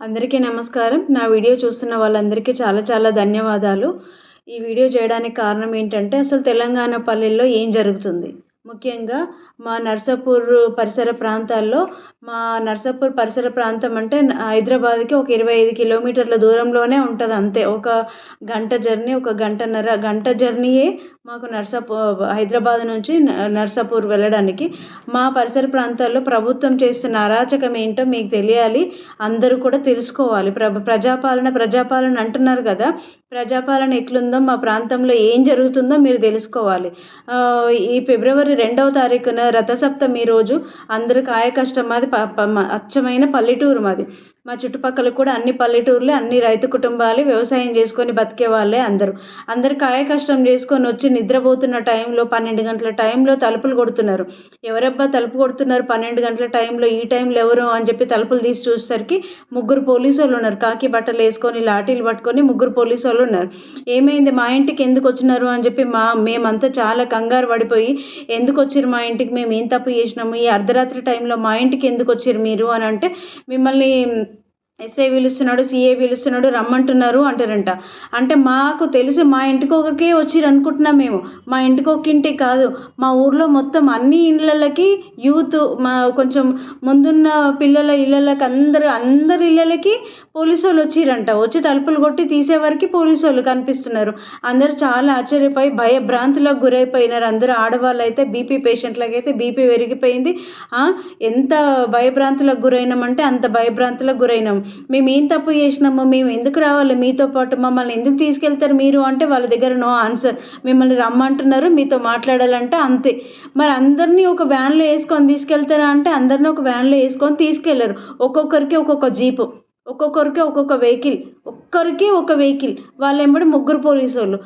అందరికీ నమస్కారం. నా వీడియో చూస్తున్న వాళ్ళందరికీ చాలా చాలా ధన్యవాదాలు. ఈ వీడియో చేయడానికి కారణం ఏంటంటే అసలు తెలంగాణ పల్లెల్లో ఏం జరుగుతుంది? ముఖ్యంగా మా నర్సాపూర్ పరిసర ప్రాంతాల్లో మా నర్సాపూర్ పరిసర ప్రాంతం అంటే హైదరాబాద్కి ఒక ఇరవై ఐదు కిలోమీటర్ల దూరంలోనే ఉంటుంది అంతే. ఒక గంట జర్నీ ఒక గంటన్నర గంట జర్నీయే మాకు నర్సాపూర్ హైదరాబాద్ నుంచి నర్సాపూర్ వెళ్ళడానికి. మా పరిసర ప్రాంతాల్లో ప్రభుత్వం చేస్తున్న అరాచకం ఏంటో మీకు తెలియాలి. అందరూ కూడా తెలుసుకోవాలి. ప్ర ప్రజాపాలన ప్రజాపాలన అంటున్నారు కదా. ప్రజాపాలన ఎట్లుందో మా ప్రాంతంలో ఏం జరుగుతుందో మీరు తెలుసుకోవాలి. ఈ ఫిబ్రవరి రెండవ తారీఖున రథసప్తమి రోజు అందరు కాయ కష్టం మాది అచ్చమైన పల్లెటూరు మాది. మా చుట్టుపక్కల కూడా అన్ని పల్లెటూర్లే అన్ని రైతు కుటుంబాలు వ్యవసాయం చేసుకొని బతికే వాళ్ళే అందరూ. అందరు కాయ కష్టం చేసుకొని వచ్చి నిద్రపోతున్న టైంలో పన్నెండు గంటల టైంలో తలుపులు కొడుతున్నారు. ఎవరబ్బా తలుపు కొడుతున్నారు? పన్నెండు గంటల టైంలో ఈ టైంలో ఎవరు అని చెప్పి తలుపులు తీసి చూసేసరికి ముగ్గురు పోలీసు వాళ్ళు ఉన్నారు. కాకి బట్టలు వేసుకొని లాఠీలు పట్టుకొని ముగ్గురు పోలీసు వాళ్ళు ఉన్నారు. ఏమైంది? మా ఇంటికి ఎందుకు వచ్చినారు అని చెప్పి మా మేమంతా చాలా కంగారు పడిపోయి ఎందుకు వచ్చారు మా ఇంటికి? మేము ఏం తప్పు చేసినాము? ఈ అర్ధరాత్రి టైంలో మా ఇంటికి ఎందుకు వచ్చారు మీరు? అని అంటే మిమ్మల్ని ఎస్ఐ పిలుస్తున్నాడు సీఏ పిలుస్తున్నాడు రమ్మంటున్నారు అంటారంట. అంటే మాకు తెలిసి మా ఇంటికి ఒకరికే వచ్చిర్రు అనుకుంటున్నాం మేము. మా ఇంటికి ఒక ఇంటికి కాదు. మా ఊర్లో మొత్తం అన్ని ఇళ్ళకి యూత్ మా కొంచెం ముందున్న పిల్లల ఇళ్ళకి అందరు అందరి ఇళ్ళకి పోలీసు వాళ్ళు వచ్చిరంట వచ్చి తలుపులు కొట్టి తీసేవరకు పోలీసు వాళ్ళు కనిపిస్తున్నారు. అందరూ చాలా ఆశ్చర్యపోయి భయభ్రాంతులకు గురైపోయినారు. అందరూ ఆడవాళ్ళు అయితే బీపీ పేషెంట్లకి అయితే బీపీ పెరిగిపోయింది. ఎంత భయభ్రాంతులకు గురైనామంటే అంత భయభ్రాంతులకు గురైనాం. మేము ఏం తప్పు చేసినాము మేము ఎందుకు రావాలి? మీతో పాటు మమ్మల్ని ఎందుకు తీసుకెళ్తారు మీరు? అంటే వాళ్ళ దగ్గర నో ఆన్సర్ మిమ్మల్ని రమ్మంటున్నారు మీతో మాట్లాడాలంటే అంతే. మరి అందరినీ ఒక వ్యాన్లో వేసుకొని తీసుకెళ్తారా అంటే అందరినీ ఒక వ్యాన్లో వేసుకొని తీసుకెళ్ళరు. ఒక్కొక్కరికి ఒక్కొక్క జీపు ఒక్కొక్కరికి ఒక్కొక్క వెహికల్ ఒక్కరికి ఒక వెహికల్. వాళ్ళు ముగ్గురు పోలీసు వాళ్ళు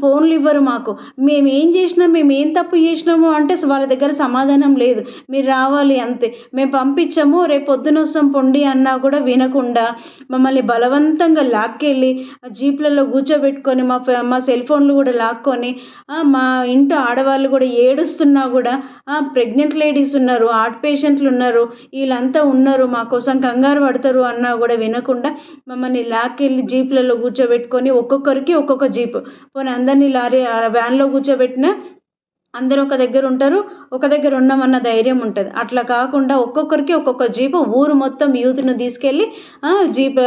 ఫోన్లు ఇవ్వరు మాకు. మేము ఏం చేసినాం మేము ఏం తప్పు చేసినాము అంటే వాళ్ళ దగ్గర సమాధానం లేదు. మీరు రావాలి అంతే. మేము పంపించాము రేపు పొద్దున వస్తాం పొండి అన్నా కూడా వినకుండా మమ్మల్ని బలవంతంగా లాక్కెళ్ళి జీప్లలో కూర్చోబెట్టుకొని మా మా సెల్ ఫోన్లు కూడా లాక్కొని మా ఇంటి ఆడవాళ్ళు కూడా ఏడుస్తున్నా కూడా ప్రెగ్నెంట్ లేడీస్ ఉన్నారు హార్ట్ పేషెంట్లు ఉన్నారు వీళ్ళంతా ఉన్నారు మా కోసం కంగారు పడతారు అన్నా కూడా వినకుండా మమ్మల్ని లాక్కెళ్ళి జీప్లలో కూర్చోబెట్టుకొని ఒక్కొక్కరికి ఒక్కొక్క జీప్. పోనీ అందరినీ లారీ వ్యాన్లో కూర్చోబెట్టిన అందరూ ఒక దగ్గర ఉంటారు ఒక దగ్గర ఉన్నామన్న ధైర్యం ఉంటుంది. అట్లా కాకుండా ఒక్కొక్కరికి ఒక్కొక్క జీపు ఊరు మొత్తం యూత్ను తీసుకెళ్ళి జీప్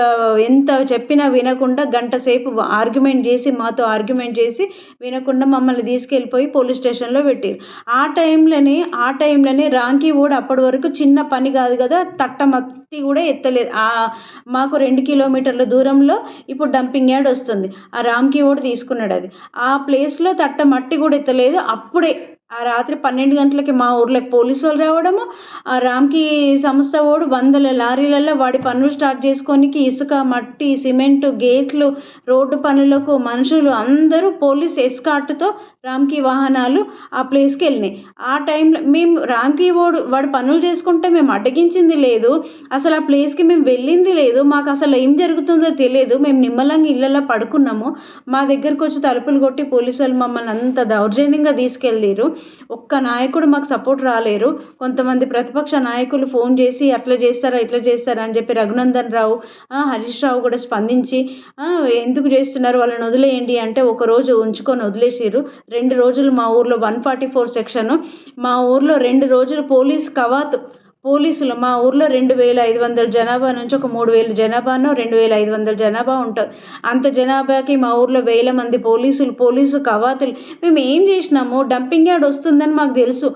ఎంత చెప్పినా వినకుండా గంట సేపు ఆర్గ్యుమెంట్ చేసి మాతో ఆర్గ్యుమెంట్ చేసి వినకుండా మమ్మల్ని తీసుకెళ్ళిపోయి పోలీస్ స్టేషన్లో పెట్టారు. ఆ టైంలోనే ఆ టైంలోనే రాంకీ కూడా అప్పటి వరకు చిన్న పని కాదు కదా తట్ట తట్టమత్తి కూడా ఎత్తలేదు. మాకు రెండు కిలోమీటర్ల దూరంలో ఇప్పుడు డంపింగ్ యార్డ్ వస్తుంది. ఆ రామ్కి కూడా తీసుకున్నాడు అది. ఆ ప్లేస్లో తట్ట మట్టి కూడా ఎత్తలేదు. అప్పుడే ఆ రాత్రి పన్నెండు గంటలకి మా ఊర్లోకి పోలీసు వాళ్ళు రావడము ఆ రామ్కి సంస్థ వాడు వందల లారీలలో వాడి పనులు స్టార్ట్ చేసుకోనికి ఇసుక మట్టి సిమెంట్ గేట్లు రోడ్డు పనులకు మనుషులు అందరూ పోలీస్ ఎస్కాట్తో రామ్కి వాహనాలు ఆ ప్లేస్కి వెళ్ళినాయి. ఆ టైంలో మేము రామ్కి వాడు వాడు పనులు చేసుకుంటే మేము అడ్డగించింది లేదు. అసలు ఆ ప్లేస్కి మేము వెళ్ళింది లేదు. మాకు అసలు ఏం జరుగుతుందో తెలియదు. మేము నిమ్మలంగా ఇళ్ళల్లో పడుకున్నాము. మా దగ్గరకు వచ్చి తలుపులు కొట్టి పోలీసు వాళ్ళు మమ్మల్ని అంత దౌర్జన్యంగా తీసుకెళ్ళారు ఒక్క నాయకుడు మాకు సపోర్ట్ రాలేరు. కొంతమంది ప్రతిపక్ష నాయకులు ఫోన్ చేసి అట్లా చేస్తారా ఇట్లా చేస్తారా అని చెప్పి రఘునందన్ రావు హరీష్ రావు కూడా స్పందించి ఎందుకు చేస్తున్నారు వాళ్ళని వదిలేయండి అంటే ఒకరోజు ఉంచుకొని వదిలేసారు రెండు రోజులు మా ఊర్లో వన్ ఫార్టీ ఫోర్ సెక్షన్. మా ఊర్లో రెండు రోజులు పోలీస్ కవాతు పోలీసులు మా ఊర్లో రెండు వేల ఐదు వందల జనాభా నుంచి ఒక మూడు వేల జనాభానో రెండు వేల ఐదు వందల జనాభా ఉంటుంది. అంత జనాభాకి మా ఊర్లో వేల మంది పోలీసులు పోలీసు కవాతులు. మేము ఏం చేసినాము? డంపింగ్ యార్డ్ వస్తుందని మాకు తెలుసు.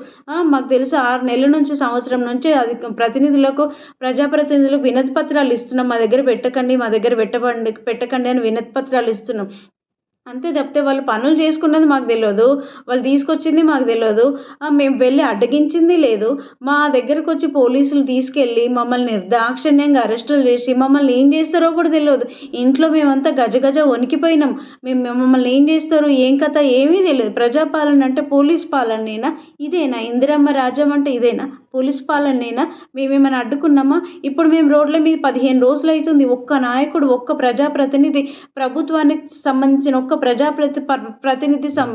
మాకు తెలుసు. ఆరు నెలల నుంచి సంవత్సరం నుంచి అది ప్రతినిధులకు ప్రజాప్రతినిధులకు వినతి పత్రాలు ఇస్తున్నాం. మా దగ్గర పెట్టకండి మా దగ్గర పెట్టబండి పెట్టకండి అని వినతి పత్రాలు ఇస్తున్నాం. అంతే తప్పితే వాళ్ళు పనులు చేసుకున్నది మాకు తెలియదు వాళ్ళు తీసుకొచ్చింది మాకు తెలియదు మేము వెళ్ళి అడ్డగించింది లేదు. మా దగ్గరకు వచ్చి పోలీసులు తీసుకెళ్ళి మమ్మల్ని నిర్దాక్షిణ్యంగా అరెస్టులు చేసి మమ్మల్ని ఏం చేస్తారో కూడా తెలియదు ఇంట్లో మేమంతా గజ గజ వణికిపోయినాం. మేము మమ్మల్ని ఏం చేస్తారు ఏం కథ ఏమీ తెలియదు ప్రజాపాలన అంటే పోలీస్ పాలనేనా ఇదేనా? ఇందిరమ్మ రాజ్యం అంటే ఇదేనా? పోలీస్ పాలనేనా మేమేమైనా అడ్డుకున్నామా? ఇప్పుడు మేము రోడ్ల మీద పదిహేను రోజులు అవుతుంది ఒక్క నాయకుడు ఒక్క ప్రజాప్రతినిధి ప్రభుత్వానికి సంబంధించిన ఒక్క ప్రజాప్రతి ప్రతినిధి సం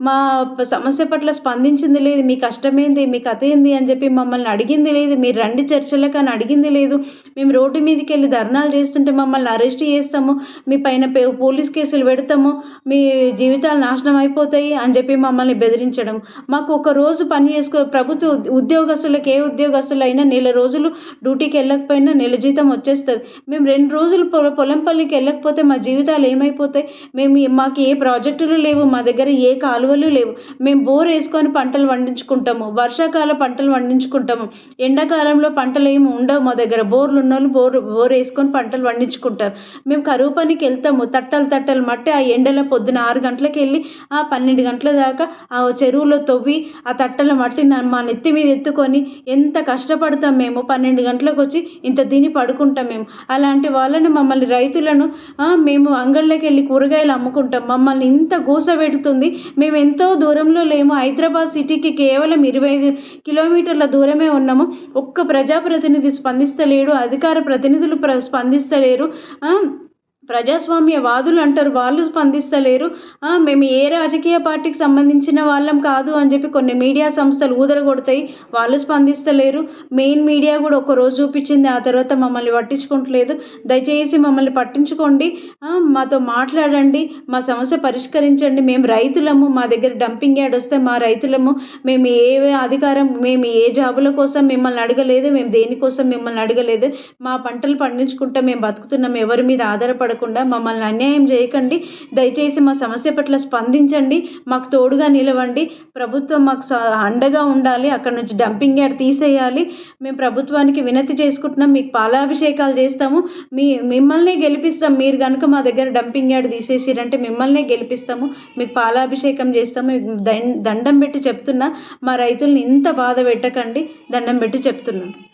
మా సమస్య పట్ల స్పందించింది లేదు. మీ కష్టమేంది? మీ కథ ఏంది? అని చెప్పి మమ్మల్ని అడిగింది లేదు. మీరు రండి చర్చలకు అని అడిగింది లేదు. మేము రోడ్డు మీదకి వెళ్ళి ధర్నాలు చేస్తుంటే మమ్మల్ని అరెస్ట్ చేస్తాము. మీ పైన పోలీస్ కేసులు పెడతాము. మీ జీవితాలు నాశనం అయిపోతాయి అని చెప్పి మమ్మల్ని బెదిరించడం. మాకు ఒక రోజు పని చేసుకో ప్రభుత్వ ఉద్యోగస్తులు ఉద్యోగస్తులకు ఏ ఉద్యోగస్తులైనా నెల రోజులు డ్యూటీకి వెళ్ళకపోయినా నెల జీతం వచ్చేస్తుంది. మేము రెండు రోజులు పొల పొలం పల్లికి వెళ్ళకపోతే మా జీవితాలు ఏమైపోతాయి? మేము మాకు ఏ ప్రాజెక్టులు లేవు మా దగ్గర ఏ కాలువలు లేవు. మేము బోర్ వేసుకొని పంటలు పండించుకుంటాము వర్షాకాల పంటలు పండించుకుంటాము. ఎండాకాలంలో పంటలు ఏమి ఉండవు మా దగ్గర. బోర్లు ఉన్నోళ్ళు బోర్ బోర్ వేసుకొని పంటలు పండించుకుంటారు. మేము కరువు పనికి వెళ్తాము తట్టలు తట్టలు మట్టి ఆ ఎండలో పొద్దున ఆరు గంటలకు వెళ్ళి ఆ పన్నెండు గంటల దాకా ఆ చెరువులో తవ్వి ఆ తట్టల మట్టి మా నెత్తి మీద ఎత్తుకొని ఎంత కష్టపడతాం మేము? పన్నెండు గంటలకు వచ్చి ఇంత తిని పడుకుంటాం మేము. అలాంటి వాళ్ళని మమ్మల్ని రైతులను మేము అంగళ్ళకి వెళ్ళి కూరగాయలు అమ్ముకుంటాం. మమ్మల్ని ఇంత గూస పెడుతుంది. మేము ఎంతో దూరంలో లేము. హైదరాబాద్ సిటీకి కేవలం ఇరవై ఐదు కిలోమీటర్ల దూరమే ఉన్నాము. ఒక్క ప్రజాప్రతినిధి స్పందిస్తలేడు. అధికార ప్రతినిధులు ప్ర స్పందిస్తలేరు. ప్రజాస్వామ్య వాదులు అంటారు వాళ్ళు స్పందిస్తలేరు. మేము ఏ రాజకీయ పార్టీకి సంబంధించిన వాళ్ళం కాదు అని చెప్పి కొన్ని మీడియా సంస్థలు ఊదరగొడతాయి. వాళ్ళు స్పందిస్తలేరు. మెయిన్ మీడియా కూడా ఒక రోజు చూపించింది. ఆ తర్వాత మమ్మల్ని పట్టించుకోవట్లేదు దయచేసి మమ్మల్ని పట్టించుకోండి. మాతో మాట్లాడండి. మా సమస్య పరిష్కరించండి. మేము రైతులము. మా దగ్గర డంపింగ్ యార్డ్ వస్తే మా రైతులము. మేము ఏ అధికారం మేము ఏ జాబుల కోసం మిమ్మల్ని అడగలేదు. మేము దేనికోసం మిమ్మల్ని అడగలేదు. మా పంటలు పండించుకుంటే మేము బతుకుతున్నాం. ఎవరి మీద ఆధారపడ పడకుండా మమ్మల్ని అన్యాయం చేయకండి. దయచేసి మా సమస్య పట్ల స్పందించండి. మాకు తోడుగా నిలవండి. ప్రభుత్వం మాకు అండగా ఉండాలి. అక్కడ నుంచి డంపింగ్ యార్డ్ తీసేయాలి. మేము ప్రభుత్వానికి వినతి చేసుకుంటున్నాం. మీకు పాలాభిషేకాలు చేస్తాము. మీ మిమ్మల్నే గెలిపిస్తాం. మీరు కనుక మా దగ్గర డంపింగ్ యార్డ్ తీసేసిరంటే మిమ్మల్నే గెలిపిస్తాము. మీకు పాలాభిషేకం చేస్తాము. దండం పెట్టి చెప్తున్నా. మా రైతుల్ని ఇంత బాధ పెట్టకండి. దండం పెట్టి చెప్తున్నాను